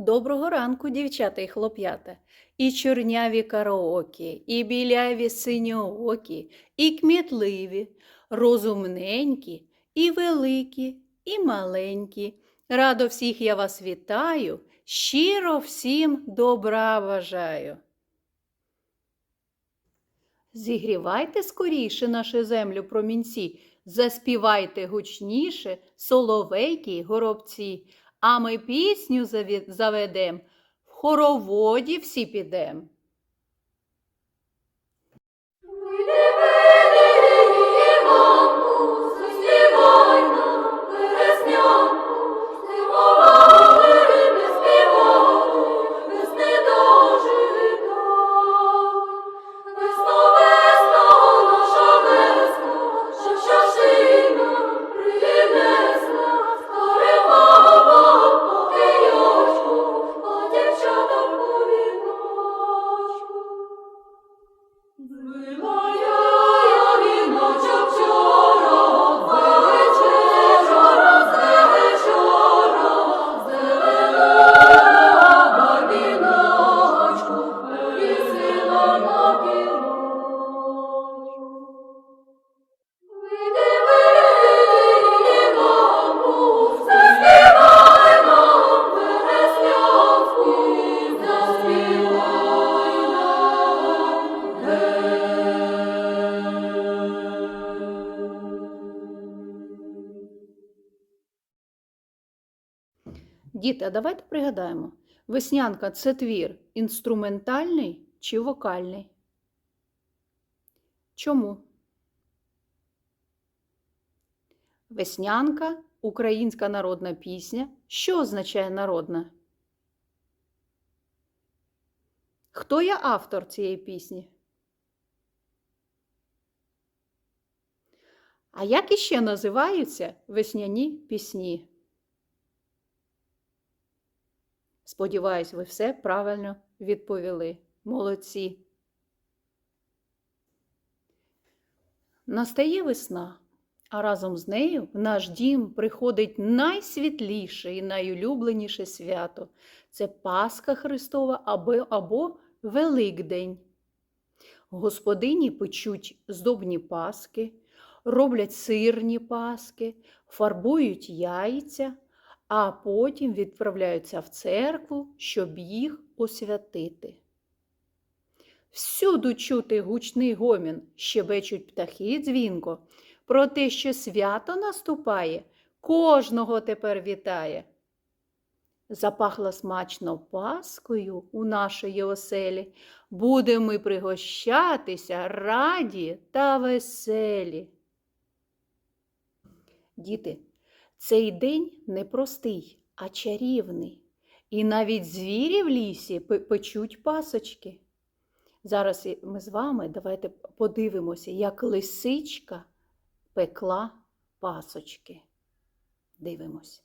Доброго ранку, дівчата і хлоп'ята. І чорняві караокі, і біляві синьоокі, і кмітливі, розумненькі, і великі, і маленькі. Радо всіх я вас вітаю, щиро всім добра бажаю. Зігрівайте скоріше нашу землю промінці, заспівайте гучніше, соловейки й горобці, а ми пісню заведем, в хороводі всі підем. Діти, а давайте пригадаємо, веснянка це твір інструментальний чи вокальний? Чому? Веснянка українська народна пісня. Що означає народна? Хто є автор цієї пісні? А як іще називаються весняні пісні? Сподіваюсь, ви все правильно відповіли. Молодці. Настає весна, а разом з нею в наш дім приходить найсвітліше і найулюбленіше свято це Пасха Христова або, або Великдень. Господині печуть здобні паски, роблять сирні паски, фарбують яйця, а потім відправляються в церкву, щоб їх освятити. Всюду чути гучний гомін, щебечуть птахи дзвінко, про те, що свято наступає, кожного тепер вітає. Запахло смачно паскою у нашої оселі, будемо ми пригощатися раді та веселі. Діти, цей день не простий, а чарівний. І навіть звірі в лісі печуть пасочки. Зараз ми з вами давайте подивимося, як лисичка пекла пасочки. Дивимось.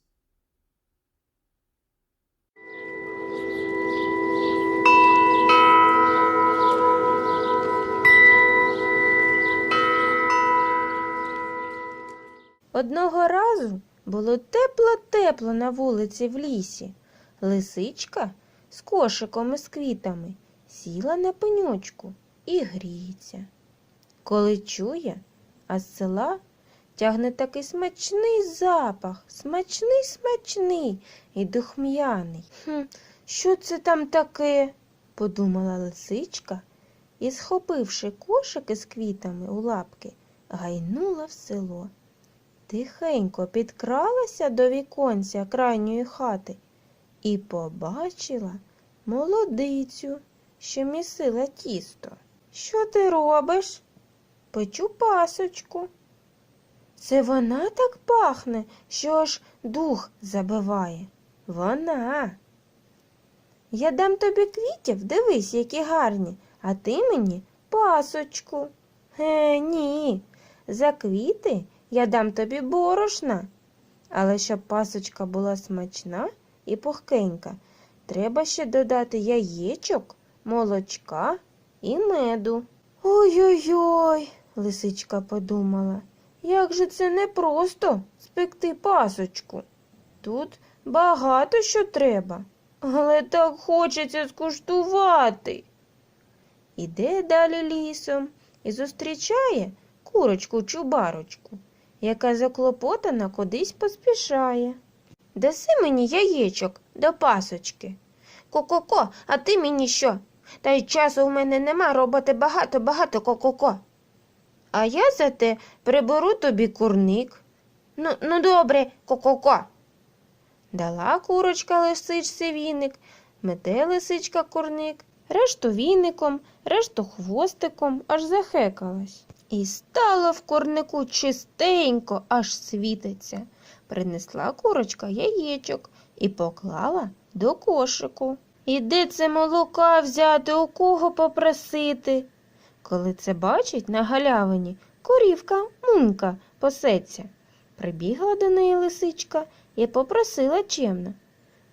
Одного разу було тепло-тепло на вулиці в лісі. Лисичка з кошиком із квітами сіла на пеньочку і гріється. Коли чує, а з села тягне такий смачний запах, смачний, смачний і духм'яний. Хм, що це там таке? подумала лисичка і, схопивши кошик із квітами у лапки, гайнула в село. Тихенько підкралася до віконця крайньої хати і побачила молодицю, що місила тісто. Що ти робиш? Печу пасочку. Це вона так пахне, що аж дух забиває. Вона. Я дам тобі квітів, дивись, які гарні, а ти мені пасочку. Е, ні. За квіти я дам тобі борошна. Але щоб пасочка була смачна і пухкенька, треба ще додати яєчок, молочка і меду. Ой-ой-ой, лисичка подумала, як же це непросто спекти пасочку. Тут багато що треба. але так хочеться скуштувати. Іде далі лісом і зустрічає курочку чубарочку, яка заклопотана кудись поспішає. Даси мені яєчок до пасочки. Ко-ко-ко, а ти мені що? Та й часу в мене нема роботи багато-багато ко-ко-ко. А я зате приберу тобі курник. Ну, ну добре, ко-ко-ко. Дала курочка лисичці віник, мете лисичка курник, решту віником, решту хвостиком, аж захекалась. І стало в курнику чистенько, аж світиться. Принесла курочка яєчок і поклала до кошику. І де це молока взяти, у кого попросити? Коли це бачить на галявині, корівка мунька пасеться. Прибігла до неї лисичка і попросила чемно.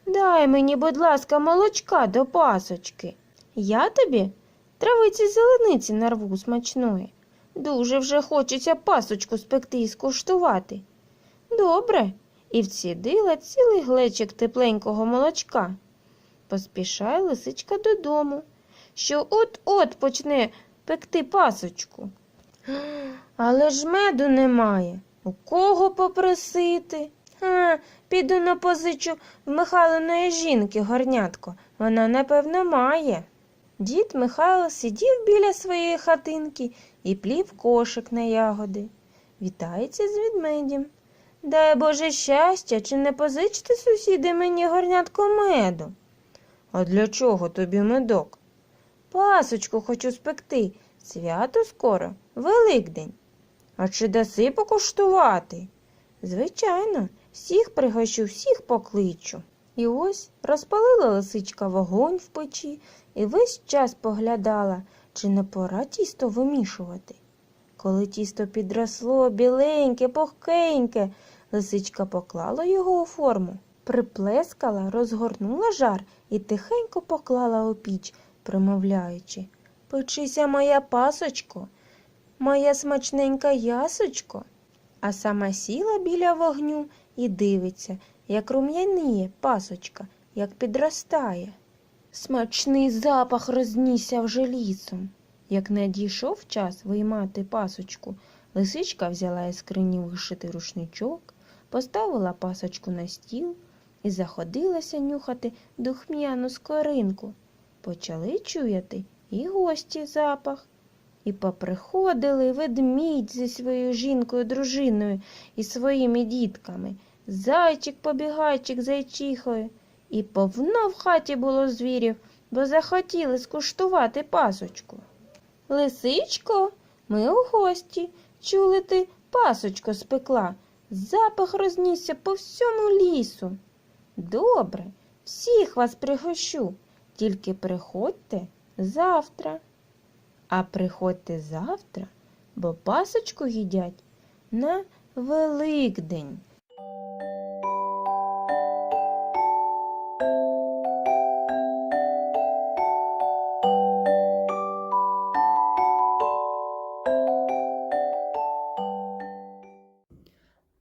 Дай мені, будь ласка, молочка до пасочки. Я тобі травиці зелениці нарву смачної. Дуже вже хочеться пасочку спекти і скуштувати. Добре, і вцідила цілий глечик тепленького молочка. Поспішає лисичка додому, що от-от почне пекти пасочку. Але ж меду немає. У кого попросити? А, піду на позичу в Михайлиної жінки горнятко. Вона, напевно, має. Дід Михайло сидів біля своєї хатинки і плів кошик на ягоди. Вітається з ведмедем. Дай Боже щастя, чи не позичте сусіди мені горнятко меду? А для чого тобі медок? Пасочку хочу спекти. Свято скоро, Великдень. А чи даси покуштувати? Звичайно, всіх пригощу, всіх покличу. І ось розпалила лисичка вогонь в печі і весь час поглядала, чи не пора тісто вимішувати. Коли тісто підросло біленьке, пухкеньке, лисичка поклала його у форму, приплескала, розгорнула жар і тихенько поклала у піч, примовляючи Печися, моя пасочко, моя смачненька ясочко. А сама сіла біля вогню і дивиться, як рум'яніє пасочка, як підростає. Смачний запах рознісся вже лісом. Як надійшов час виймати пасочку, лисичка взяла із скрині вишитий рушничок, поставила пасочку на стіл і заходилася нюхати духм'яну скоринку. Почали чуяти і гості запах. І поприходили ведмідь зі своєю жінкою, дружиною і своїми дітками, зайчик, побігайчик, зайчихою. І повно в хаті було звірів, бо захотіли скуштувати пасочку. Лисичко, ми у гості. Чули ти, пасочко спекла. Запах рознісся по всьому лісу. Добре, всіх вас пригощу, тільки приходьте завтра. А приходьте завтра, бо пасочку їдять на Великдень.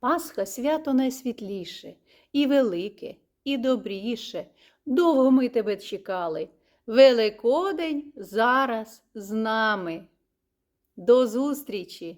Пасха свято найсвітліше, і велике, і добріше. Довго ми тебе чекали. Великодень зараз з нами. До зустрічі!